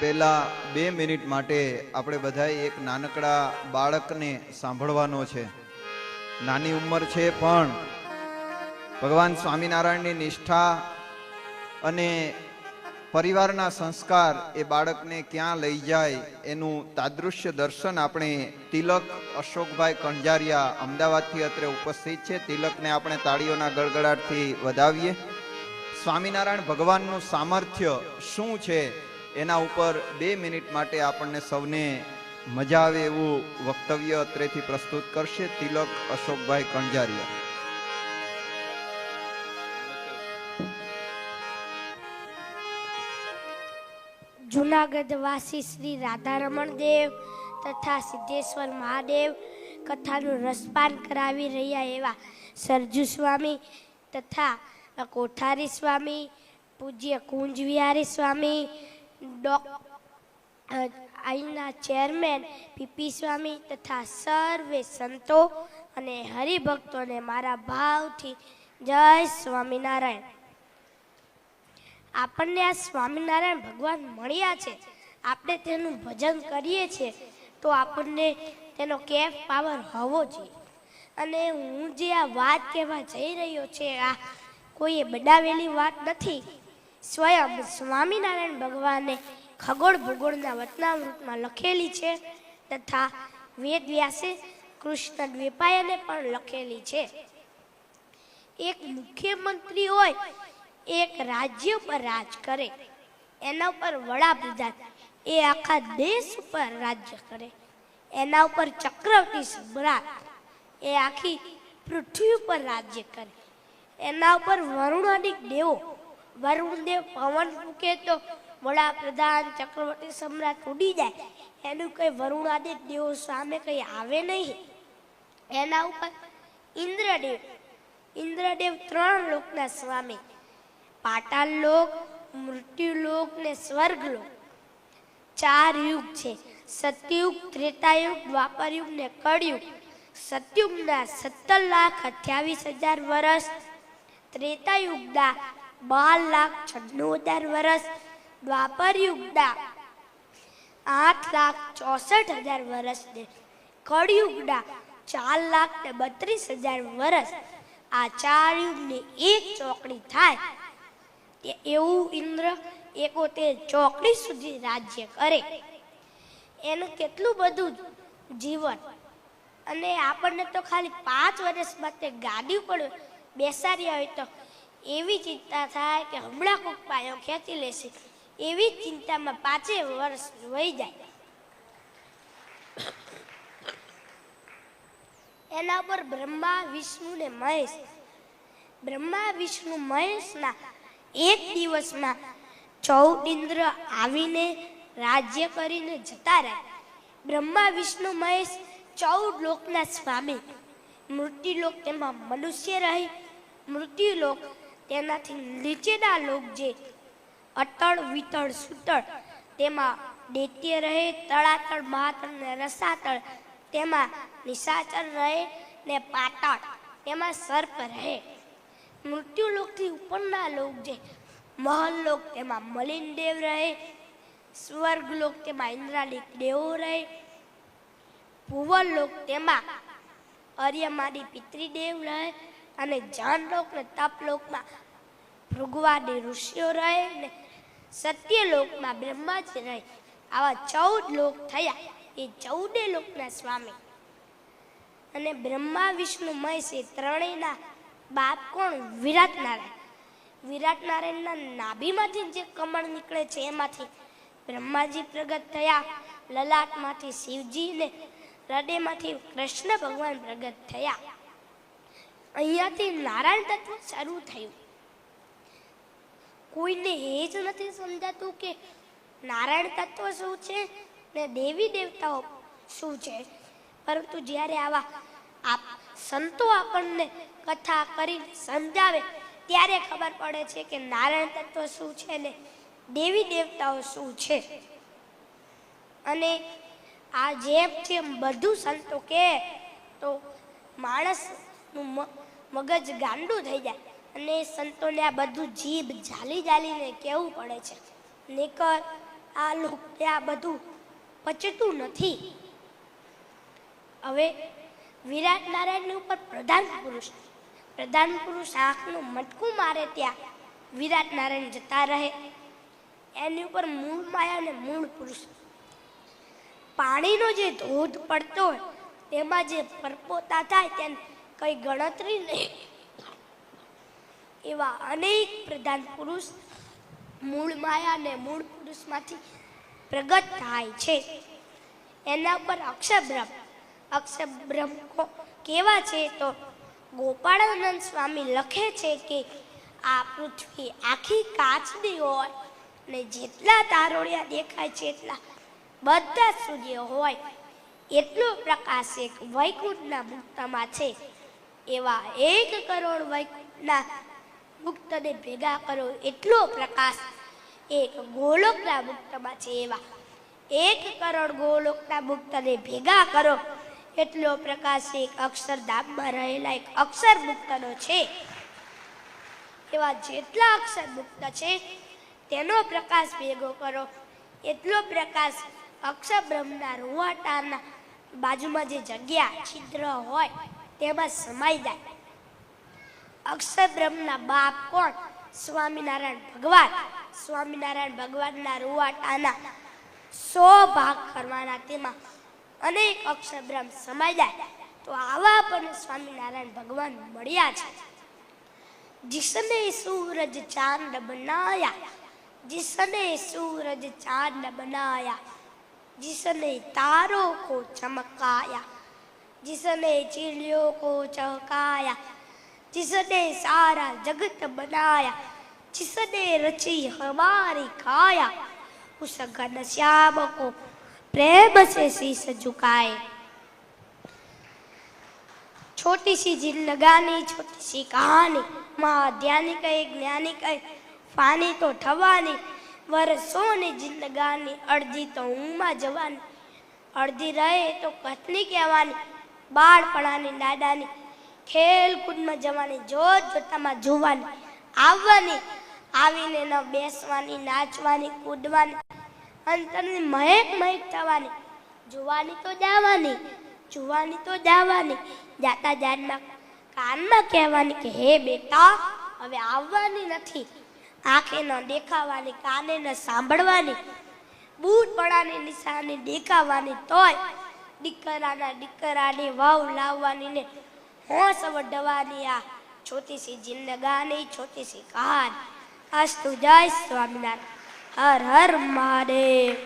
પહેલા બે મિનિટ માટે આપણે બધાએ એક નાનકડા બાળકને સાંભળવાનો છે. નાની ઉંમર છે પણ ભગવાન સ્વામિનારાયણની નિષ્ઠા અને પરિવારના સંસ્કાર એ બાળકને ક્યાં લઈ જાય એનું તાદૃશ્ય દર્શન આપણે તિલક અશોકભાઈ કણજારિયા અમદાવાદથી અત્રે ઉપસ્થિત છે. તિલકને આપણે તાળીઓના ગળગડાટથી વધાવીએ. સ્વામિનારાયણ ભગવાનનું સામર્થ્ય શું છે? એના ઉપર બે મિનિટ માટે આપણને સૌને મજા આવે એવું વક્તવ્ય અત્રેથી પ્રસ્તુત કરશે તિલક અશોકભાઈ કણજારિયા જુનાગઢ વાસી શ્રી રાધારમણ દેવ તથા સિદ્ધેશ્વર મહાદેવ કથાનું રસપાન કરાવી રહ્યા એવા સરજુ સ્વામી તથા કોઠારી સ્વામી, પૂજ્ય કુંજ વિહારી સ્વામી ડોક અહીંના ચેરમેન પીપી સ્વામી તથા સર્વે સંતો અને હરિભક્તોને મારા ભાવથી જય સ્વામિનારાયણ. આપણને આ સ્વામિનારાયણ ભગવાન મળ્યા છે. આપણે તેનું ભજન કરીએ છીએ તો આપણને તેનો કેફ પાવર હોવો જોઈએ. અને હું જે આ વાત કહેવા જઈ રહ્યો છે, આ કોઈએ બનાવેલી વાત નથી સ્વયં સ્વામિનારાયણ ભગવાને ખગોળ ભૂગોળના વતનામૃતમાં લખેલી છે તથા વેદ વ્યાસે કૃષ્ણ દ્વેપાયને પણ લખેલી છે. એક મુખ્યમંત્રી હોય, એક રાજ્ય પર રાજ કરે, એના ઉપર વડાપ્રધાન, એ આખા દેશ ઉપર રાજ્ય કરે, એના ઉપર ચક્રવર્તી સમ્રાટ, એ આખી પૃથ્વી ઉપર રાજ્ય કરે, એના ઉપર વરુણાદિક દેવો વરુણદેવ પવન ફૂકે તો વડાપ્રધાન ચક્રવર્તી સમ્રાટ ઉડી જાય. એનું કઈ વરુણાદેવ દેવો સામે કઈ આવે નહીં. એના ઉપર ઇન્દ્રદેવ ઇન્દ્રદેવ ત્રણ લોકના સ્વામી. પાતાળ લોક, મૃત્યુલોક ને સ્વર્ગલોક. ચાર યુગ છે. સતયુગ, ત્રેતાયુગ, દ્વાપરયુગ ને કળયુગ. સતયુગના સત્તર લાખ અઠ્યાવીસ હજાર વર્ષ ત્રેતાયુગના બાર લાખ છન્નું હજાર વર્ષ દ્વાપરયુગના. આઠ લાખ ચોસઠ હજાર વર્ષ ને કળયુગના ચાર લાખ ને બત્રીસ હજાર વર્ષ આ ચાર યુગની એક ચોકડી થાય. તે એવું ઇન્દ્ર એકોતેર ચોકડી સુધી રાજ્ય કરે. એનું કેટલું બધું જીવન? અને આપણને તો ખાલી પાંચ વર્ષ માટે ગાડી ઉપર બેસાડ્યા હોય તો એવી ચિંતા થાય કે હમણાં કોક પાયો ખેંચી લેશે. એવી ચિંતામાં પાંચે વર્ષ વહી જાય. એના પર બ્રહ્મા, વિષ્ણુ ને મહેશ. બ્રહ્મા, વિષ્ણુ, મહેશના એક દિવસમાં ચૌદ ઇન્દ્ર આવીને રાજ્ય કરીને જતા રહ્યા. બ્રહ્મા, વિષ્ણુ, મહેશ ચૌદ લોકના સ્વામી. મૃત્યુલોક તેમાં મનુષ્ય રહી. મૃત્યુલોક તેનાથી નીચેના લોક જે અટળ વિતળ સુતળ, તેમાં દૈત્ય રહે, તળાતળ, મહાતળ ને રસાતળ, તેમાં નિશાચર રહે ને પાતાળ, તેમાં સર્પ રહે. મૃત્યુલોકથી ઉપરના લોક જે મહલલોક તેમાં મલિન દેવ રહે, સ્વર્ગલોક તેમાં ઇન્દ્રાલિક દેવો રહે, ભુવનલોક તેમાં અર્યમાદી પિતૃદેવ રહે અને જાનલોક ને તપલોકમાં ભૃગવાદી ઋષિઓ રહે ને સત્યલોકમાં બ્રહ્માજી રહે. આવા ચૌદ લોક થયા. એ ચૌદે લોકના સ્વામી. અને બ્રહ્મા, વિષ્ણુ, મહેશ એ ત્રણેયના બાપ કોણ? વિરાટ નારાયણ વિરાટ નારાયણના નાભીમાંથી જે કમળ નીકળે છે, એમાંથી બ્રહ્માજી પ્રગટ થયા. લલાટમાંથી શિવજી ને હૃદયમાંથી કૃષ્ણ ભગવાન પ્રગટ થયા. અહીંયાથી નારાયણ તત્વ શરૂ થયું. કોઈને એ જ નથી સમજાતું કે નારાયણ તત્વ શું છે ને દેવી દેવતાઓ શું છે? પરંતુ જ્યારે આવા આપ સંતો આપણને કથા કરીને સમજાવે, ત્યારે ખબર પડે છે કે નારાયણ તત્વ શું છે ને દેવી દેવતાઓ શું છે? અને આ જેમ જેમ બધું સંતો કે, તો માણસનું મ- મગજ ગાંડું થઈ જાય અને સંતોને આ બધું જીભ જાલી જાલીને કહેવું પડે છે? નહીકર આ લોકોને આ બધું પચતું નથી. હવે વિરાટ નારાયણની ઉપર પ્રધાન પુરુષ પ્રધાન પુરુષ આંખનું મટકું મારે ત્યાં વિરાટ નારાયણ જતા રહે. એની ઉપર મૂળ માયા અને મૂળ પુરુષ. પાણીનો જે ધોધ પડતો હોય, તેમાં જે પરપોતા થાય તેને કઈ ગણતરી નહીં. એવા અનેક પ્રધાન પુરુષ મૂળ માયા અને મૂળ પુરુષમાંથી પ્રગટ થાય છે. એના પર અક્ષબ્રહ્મ અક્ષબ્રહ્મ કેવા છે તો ગોપાળાનંદ સ્વામી લખે છે કે આ પૃથ્વી આખી કાચની હોય ને જેટલા તારોળિયા દેખાય છે એટલા બધા સૂર્ય હોય. એટલો પ્રકાશ એક વૈકુંઠના મુક્તમાં છે. એવા એક કરોડ વૈકુંઠના મુક્તને ભેગા કરો એટલો પ્રકાશ એક ગોલોકના મુક્તમાં છે એવા. એક કરોડ ગોલોકના મુક્તને ભેગા કરો એટલો પ્રકાશ એક અક્ષરધામમાં રહેલા એક અક્ષર મુક્તનો છે. એવા જેટલા અક્ષર મુક્ત છે, તેનો પ્રકાશ ભેગો કરો. એટલો પ્રકાશ અક્ષર બ્રહ્મના રૂવાટાના બાજુમાં જે જગ્યા, છિદ્ર હોય તેમાં સમાઈ જાય. અક્ષર બ્રહ્મના બાપ કોણ? સ્વામિનારાયણ ભગવાન. સ્વામિનારાયણ ભગવાનના રૂવાટાના સો ભાગ કરવાના તેમાં અનેક અક્ષર બ્રહ્મ સમાઈ જાય. તો આવા પણ સ્વામિનારાયણ ભગવાન મળ્યા છે. જિસને સૂરજ ચાંદ બનાયા. જિસને સૂરજ ચાંદ બનાયા. જિસને તારો કો ચમકાયા. जिसने चिड़ियों को चहकाया जिसने सारा जगत बनाया जिसने रची हमारी काया उस घन श्याम को प्रेम से शीश झुकाए छोटी सी जिंदगानी छोटी सी कहानी महाध्यानी कहे ज्ञानी कहे ફાની તો થવાની વર્ષોની જિંદગાની અડધી તો ઊંઘમાં જવાની અડધી રહે તો કથની કહેવાની બાળપણાની દાદાની ખેલકૂદમાં જવાની, જોત જોતામાં જોવાની, આવવાની, આવીને ન બેસવાની, નાચવાની, કૂદવાની અંતરની મહેક મહેક થવાની. જોવાની તો જાવાની જોવાની તો જાવાની જાતા જાતના કાનમાં કહેવાની કે, હે બેટા, હવે આવવાની નથી. આંખે ન દેખાવાની, કાને ન સાંભળવાની. બૂટ પડાની નિશાની દેખાવાની તોય દીકરાના દીકરાની વાવ લાવવાની ને હોશ વઢવાની આ છોટી સી જિંદગાની છોટી સી કહાની અસ્તુ જય સ્વામિનારાયણ. હર હર મહાદેવ.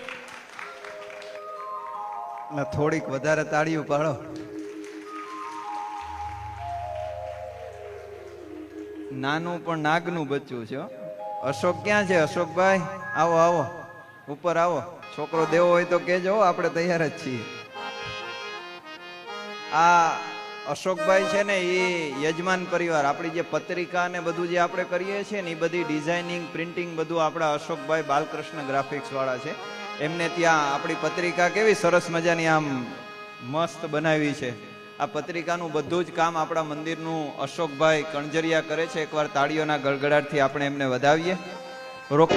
થોડીક વધારે તાળીઓ પાડો. નાનું પણ નાગનું બચ્ચું છે. અશોક ક્યાં છે? અશોકભાઈ, આવો આવો. ઉપર આવો. છોકરો દેવો હોય તો કેજો આપણે તૈયાર જ છીએ. આ અશોકભાઈ છે ને એ યજમાન પરિવાર, આપણી જે પત્રિકા ને બધું જે આપણે કરીએ છીએ ને એ બધી ડિઝાઇનિંગ, પ્રિન્ટિંગ બધું આપણા અશોકભાઈ બાલકૃષ્ણ ગ્રાફિક્સ વાળા છે. એમને ત્યાં આપણી પત્રિકા કેવી સરસ મજાની આમ મસ્ત બનાવી છે. આ પત્રિકાનું બધું જ કામ આપણા મંદિરનું અશોકભાઈ કણજરિયા કરે છે. એકવાર તાળીઓના ગળગડાટથી આપણે એમને વધાવીએ. રોક